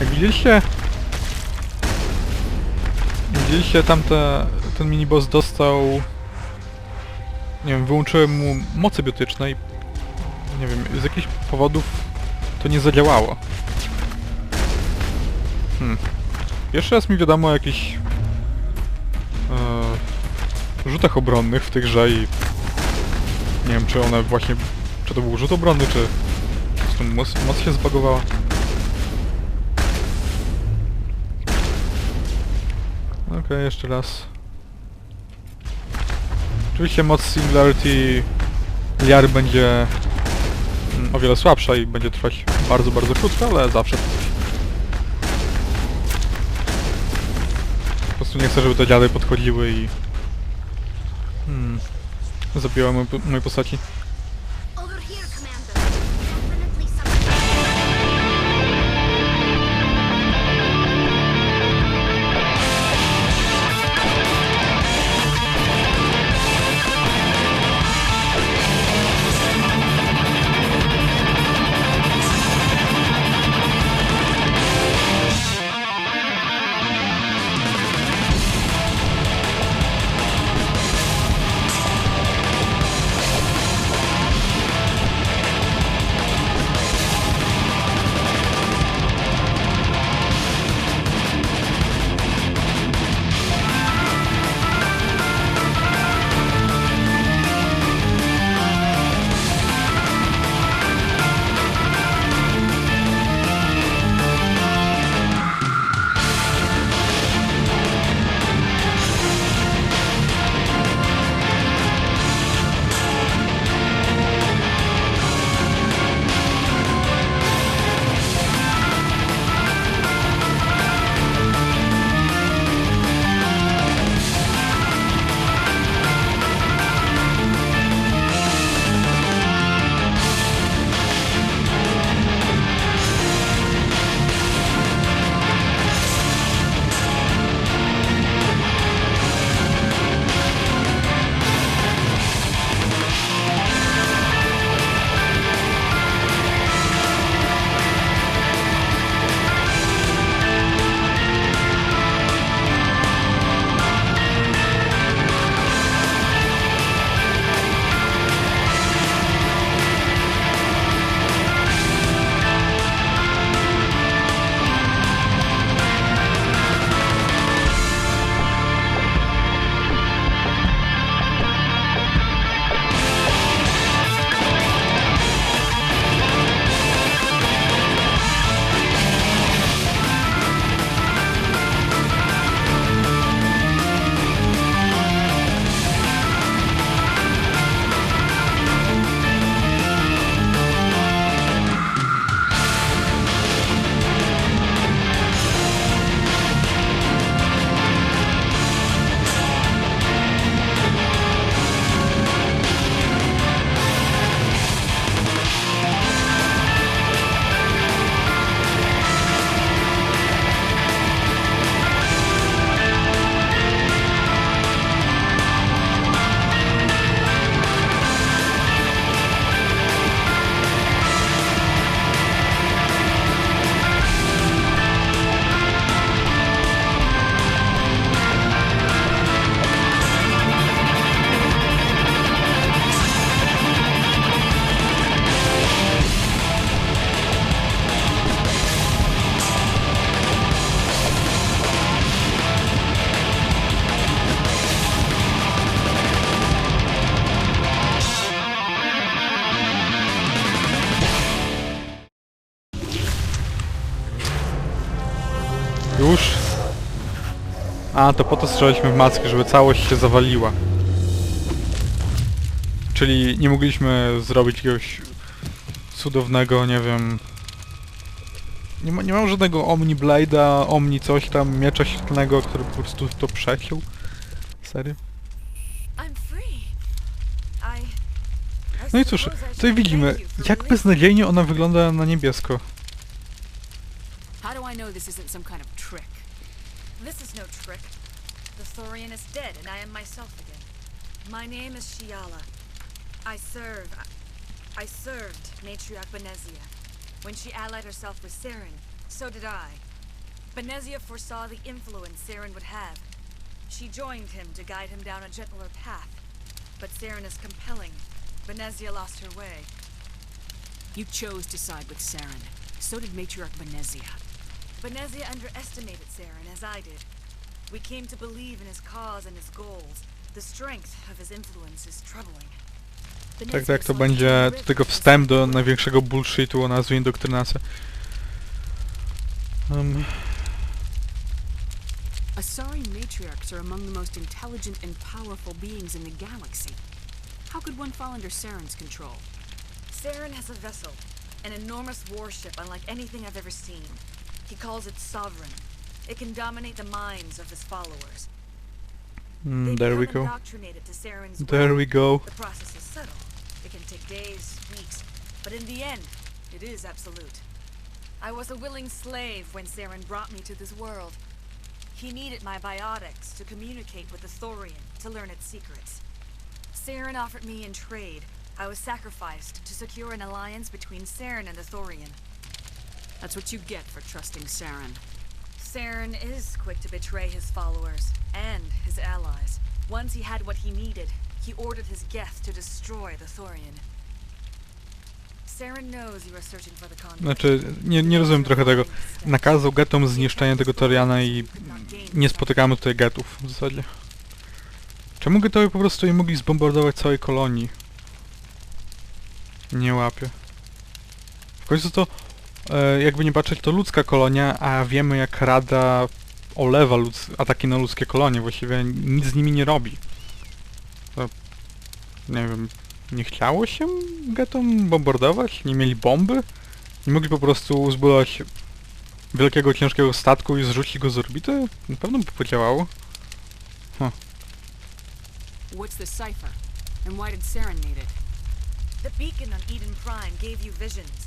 Jak widzieliście... Widzieliście tamte... Ten miniboss dostał... Nie wiem, wyłączyłem mu moce biotyczne i... Nie wiem, z jakichś powodów to nie zadziałało. Hmm. Pierwszy raz mi wiadomo o jakichś... E, rzutach obronnych w grze i... Nie wiem, czy one właśnie... Czy to był rzut obronny, czy... Po prostu moc, moc się zbagowała. Okej, jeszcze raz. Oczywiście moc Singularity Liar będzie mm, o wiele słabsza i będzie trwać bardzo, bardzo krótko, ale zawsze. Po prostu nie chcę, żeby te dziady podchodziły i... Hmm... Zabijały moje, moje postaci. Już? A, to po to strzelaliśmy w mackę, żeby całość się zawaliła. Czyli nie mogliśmy zrobić jakiegoś cudownego, nie wiem... Nie, ma, nie mam żadnego Omni Blade'a, Omni coś tam, miecza świetlnego, który po prostu to przeciął. Serio? No i cóż, tutaj widzimy, jak beznadziejnie ona wygląda na niebiesko. How do I know this isn't some kind of trick? This is no trick. The Thorian is dead, and I am myself again. My name is Shiala. I serve. I, I served Matriarch Benezia when she allied herself with Saren So did I. Benezia foresaw the influence Saren would have. She joined him to guide him down a gentler path. But Saren is compelling. Benezia lost her way. You chose to side with Saren. So did Matriarch Benezia. Benezia underestimated Saren, as I did. We came to believe in his cause and his goals. The strength of his influence is troubling. Tak, tak, to będzie do tego wstęp do największego bullshitu o nazwie indoktrynacja. Um, Asari matriarchs are among the most intelligent and powerful beings in the galaxy. How could one fall under Saren's control? Saren has a vessel, an enormous warship unlike anything I've ever seen. He calls it Sovereign. It can dominate the minds of his followers. Mm, there we go. indoctrinated to Saren's There will. we go. The process is subtle. It can take days, weeks, but in the end, it is absolute. I was a willing slave when Saren brought me to this world. He needed my biotics to communicate with the Thorian, to learn its secrets. Saren offered me in trade. I was sacrificed to secure an alliance between Saren and the Thorian. That's what you get for trusting Saren. Saren is quick to betray his followers and his allies. Once he had what he needed, he ordered his Geth to destroy the Thorian. Saren knows you are searching for the conduit. Znaczy, nie, nie rozumiem trochę tego. Nakazał getom zniszczenie tego Toriana i nie spotykamy tutaj getów w zasadzie. Czemu getowie po prostu nie mogli zbombardować całej kolonii? Nie łapię. W końcu to, jakby nie patrzeć, to ludzka kolonia, a wiemy jak Rada olewa ludz- ataki na ludzkie kolonie. Właściwie nic z nimi nie robi. To, nie wiem, nie chciało się getom bombardować? Nie mieli bomby? Nie mogli po prostu zbudować wielkiego, ciężkiego statku i zrzucić go z orbity? Na pewno by podziałało. What's the cipher? And why did Saren need it? The beacon on Eden Prime gave you visions.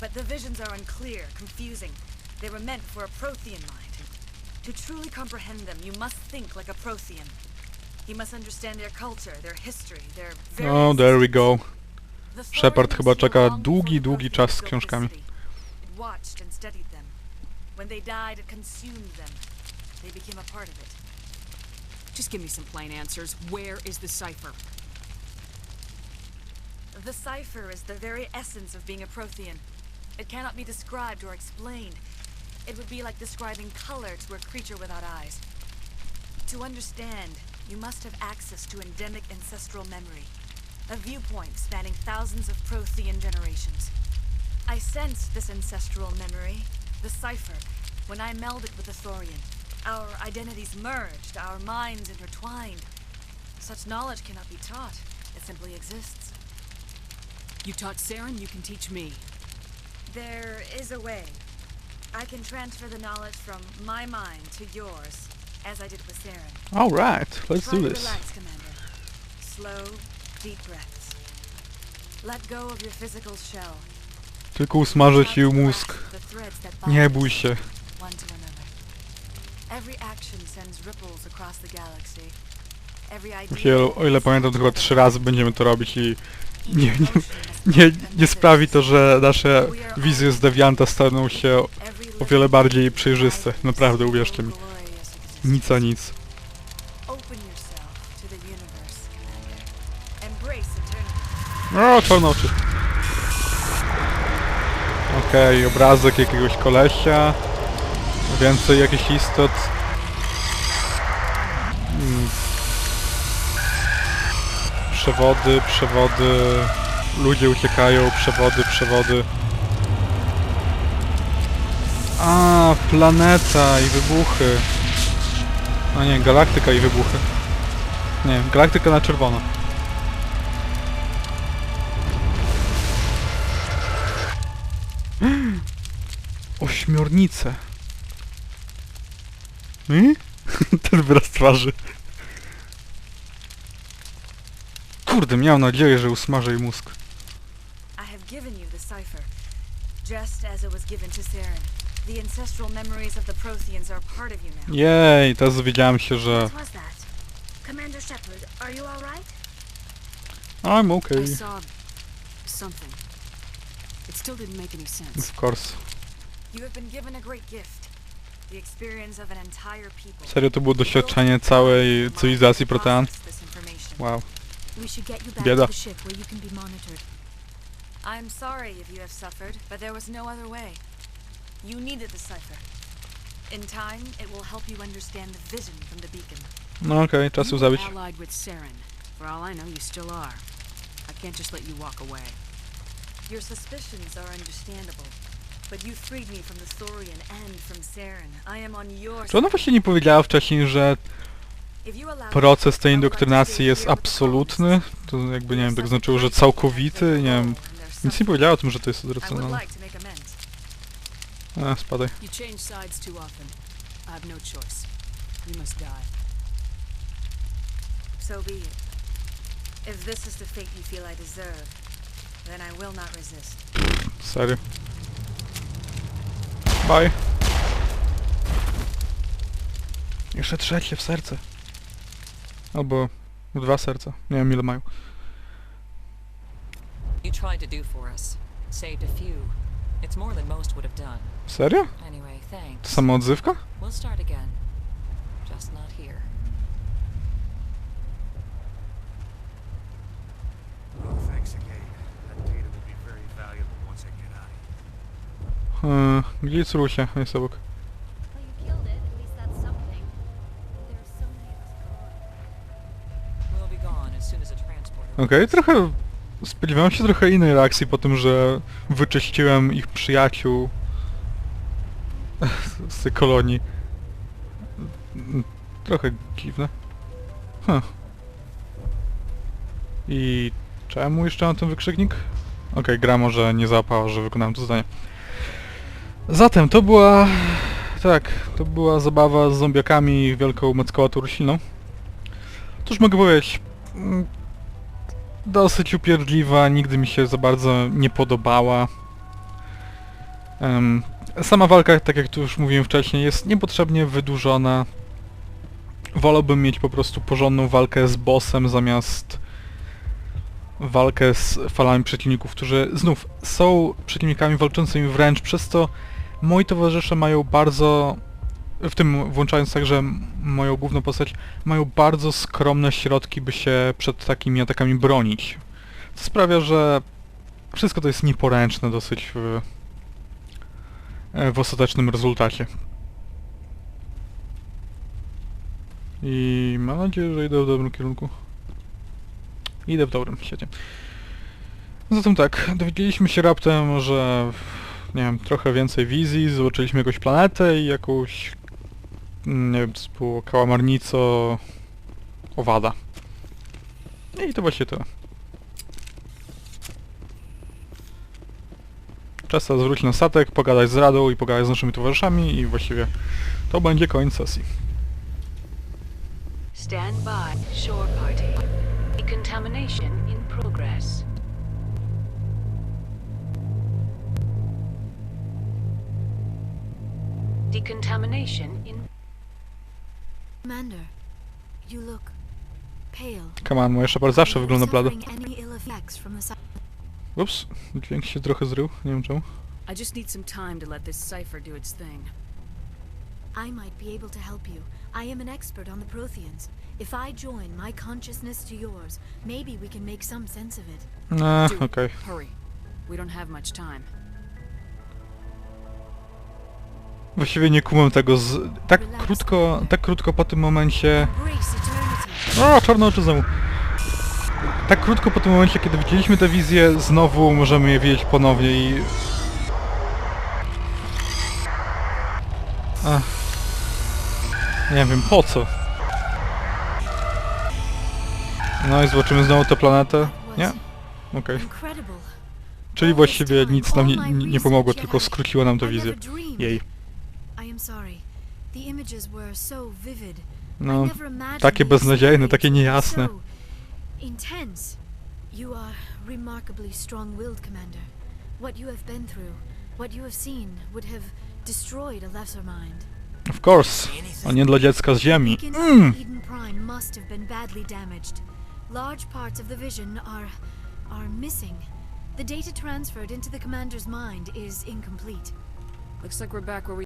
But the visions are unclear, confusing. They were meant for a Prothean mind. To truly comprehend them, you must think like a Prothean. You must understand their culture, their history, their very Oh, there we go. The Shepard Thorians chyba knew czeka long długi, before the długi czas z książkami. this city. It watched and studied them. When they died, it consumed them. They became a part of it. Just give me some plain answers. Where is the cipher? The cipher is the very essence of being a Prothean. It cannot be described or explained. It would be like describing color to a creature without eyes. To understand, you must have access to endemic ancestral memory, a viewpoint spanning thousands of Prothean generations. I sensed this ancestral memory, the cipher, when I melded with the Thorian. Our identities merged, our minds intertwined. Such knowledge cannot be taught. It simply exists. You taught Saren, you can teach me. There is a way. I can transfer the knowledge from my mind to yours, as I did with Saren. Alright, let's Try do this. relax, Commander. Slow, deep breaths. Let go of your physical shell. Tylko usmażę ci mózg. Nie bój się. One to another. Every action sends ripples across the galaxy. Every idea Właściwie, o ile pamiętam, chyba trzy razy będziemy to robić i nie, nie, nie, nie sprawi to, że nasze wizje z Devianta staną się o wiele bardziej przejrzyste. Naprawdę, uwierzcie mi. Nic a nic. O, czarne oczy. Okej, obrazek jakiegoś kolesia. Więcej jakichś istot. Mm. Przewody, przewody. Ludzie uciekają, przewody, przewody. A, planeta i wybuchy. A nie, galaktyka i wybuchy. Nie, galaktyka na czerwono. Ośmiornice. Hmm? Ten wyraz twarzy. Kurde, miał nadzieję, że usmażę jej mózg. I have given you the cipher, just as it was given to Saren. The ancestral memories of the Protheans are part of you now. Jej, teraz dowiedziałem się, że... What was that? Commander Shepard, are you alright? I'm I okay. saw something. It still didn't make any sense. Of course. You have been given a great gift. The experience of an entire people. Serio to było doświadczenie całej cywilizacji Protean? Wow. We should get you back Bieda. to the ship where you can be monitored. I'm sorry if you have suffered, but there was no other way. You needed the cipher. In time, it will help you understand the vision from the beacon. No okej, zabić. allied with Saren. For all I know, you still are. I can't just let you walk away. Your suspicions are understandable, but you freed me from the Thorian and from Saren. I am on your Czy ona właśnie nie powiedziała wcześniej, że proces tej indoktrynacji jest absolutny? To jakby, nie wiem, tak znaczyło, że całkowity? Nie wiem. Nic nie powiedziała o tym, że to jest amends. A, spadaj. No. So be it. If this is the fate you feel I deserve, then I will not resist. Serio. Bye. Jeszcze trzecie w serce. Albo dwa serca. Nie wiem ile mają. You tried to do for us. Saved a few. It's more than most would have done. Serio? Anyway, To thanks. sama odzywka? We'll start again. Just not here. Oh, thanks again. That data will be very valuable once I get out of here. Yy, gdzie jest Rusia? Jest obok. Okej, trochę... Spodziewałem się trochę innej reakcji po tym, że wyczyściłem ich przyjaciół z tej kolonii. Trochę dziwne. Huh. I czemu jeszcze mam ten wykrzyknik? Okej, gra może nie załapała, że wykonałem to zadanie. Zatem to była... Tak, to była zabawa z zombiakami wielką mackołatą rośliną. Cóż mogę powiedzieć? Mm, dosyć upierdliwa, nigdy mi się za bardzo nie podobała. Em, sama walka, tak jak tu już mówiłem wcześniej, jest niepotrzebnie wydłużona. Wolałbym mieć po prostu porządną walkę z bossem zamiast walkę z falami przeciwników, którzy znów są przeciwnikami walczącymi wręcz, przez co moi towarzysze mają bardzo, w tym włączając także moją główną postać, mają bardzo skromne środki, by się przed takimi atakami bronić. Co sprawia, że wszystko to jest nieporęczne dosyć w, w ostatecznym rezultacie. I mam nadzieję, że idę w dobrym kierunku. Idę w dobrym, świecie. Zatem tak, dowiedzieliśmy się raptem, że nie wiem, trochę więcej wizji, zobaczyliśmy jakąś planetę i jakąś nie wiem, co kałamarnico owada. I to właśnie tyle. Czas teraz wrócić na statek, pogadać z Radą i pogadać z naszymi towarzyszami i właściwie to będzie koniec sesji. Stand by, shore party. Decontamination in progress. Decontamination in Commander, you look pale. Come on, moja Shepard zawsze wygląda blado. Suffering any ill effects from the si- Ups, dźwięk się trochę zrył, nie wiem czemu. I just need some time to let this cipher do its thing. I might be able to help you. I am an expert on the Protheans. If I join my consciousness to yours, maybe we can make some sense of it. Ah, eee, okay. hurry. We don't have much time. Właściwie nie kumam tego z... Tak krótko, tak krótko po tym momencie... O, czarne oczy znowu. Tak krótko po tym momencie, kiedy widzieliśmy tę wizję, znowu możemy je widzieć ponownie i... Ach. Nie wiem, po co? No i zobaczymy znowu tę planetę. Nie? Okej. Incredible. Czyli właściwie nic nam nie, nie pomogło, tylko skróciło nam tę wizję. Jej. I am sorry. The images were so vivid. No, never imagined takie the beznadziejne, takie niejasne. so intense. You are remarkably strong-willed, Commander. What you have been through, what you have seen, would have destroyed a lesser mind. of course. A nie dla dziecka z ziemi. Mm. Eden Prime must have been badly damaged. Large parts of the vision are are missing. The data transferred into the commander's mind is incomplete. Looks like we're back where we